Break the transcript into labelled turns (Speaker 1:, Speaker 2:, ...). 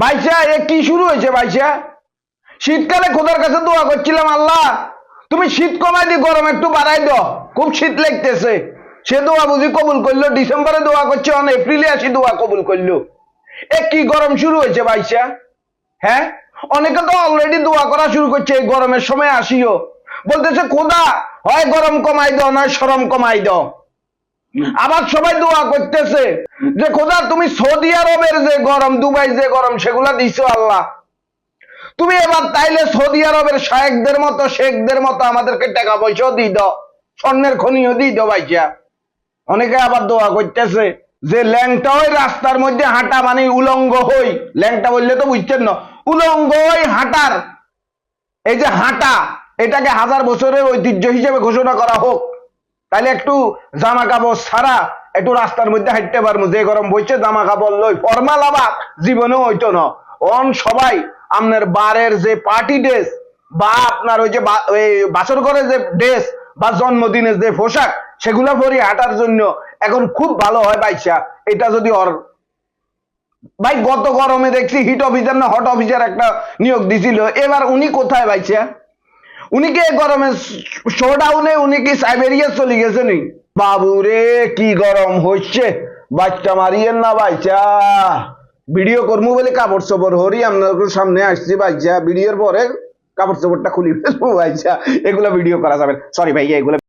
Speaker 1: ভাইসা, এ কি শুরু হয়েছে ভাইসা? শীতকালে খোদার কাছে দোয়া করছিলাম, আল্লাহ, তুমি শীত কমাই দি গরম একটু বাড়াই দাও। খুব শীত লাগতেছে। সে দোয়া বুঝি কবুল করল। ডিসেম্বরে দোয়া করছে, অন এপ্রিলে আসি দোয়া কবুল করল। এ কি গরম শুরু হয়েছে ভাইসা? হ্যাঁ? অনেকে তো অলরেডি দোয়া করা শুরু করছে, এই গরমের সময় আসিও। বলতেছে, খোদা, হয় গরম কমাই দাও, নয় সরম কমাই দাও। আবার সবাই দোয়া করতেছে যে, খোদা, তুমি সৌদি আরবের যে গরম, দুবাই যে গরম, সেগুলা দিছো আল্লাহ। তুমি এবার তাইলে সৌদি আরবের শায়েকদের মতো, শেখদের মতো আমাদেরকে টাকা পয়সাও দিয়ে দাও, স্বর্ণের খনিও দিয়ে দাও ভাইসা অনেকে আবার দোয়া করতেছে যে, ল্যাংটা ওই রাস্তার মধ্যে হাঁটা মানে উলঙ্গ হই। ল্যাংটা বললে তো বুঝছেন না। উলঙ্গ হই হাঁটার। এই যে হাঁটা, এটাকে হাজার বছরের ঐতিহ্য হিসেবে ঘোষণা করা হোক। তাহলে একটু জামা কাপড় ছাড়া একটু রাস্তার মধ্যে হাঁটতে পারব। যে গরম বইছে জামা কাপড় লই ফর্মাল আবার জীবনেও হইতো না। অন সবাই আপনার বারের যে পার্টি ড্রেস বা আপনার ওই যে বা- ওই বাসর করে যে ড্রেস বা জন্মদিনের যে পোশাক, সেগুলা পরি হাঁটার জন্য এখন খুব ভালো হয় বাইসা এটা যদি অর, ভাই গত গরমে দেখছি হিট অফিসার না হট অফিসার একটা নিয়োগ দিছিল। এবার উনি কোথায় ভাইসা উনি কি গরমে? শোডাউনে উনি কি সাইবেরিয়া চলে গেছেন বাবু রে কি গরম হচ্ছে বাচ্চা মারিয়েন না বাইচা ভিডিও করব বলে কাপড় চোপড় হরি আপনার সামনে আসছি বাচ্চা। ভিডিওর পরে কাপড় চোপড়টা খুলি ফেলব বাচ্চা। এগুলো ভিডিও করা যাবে সরি ভাইয়া, এগুলো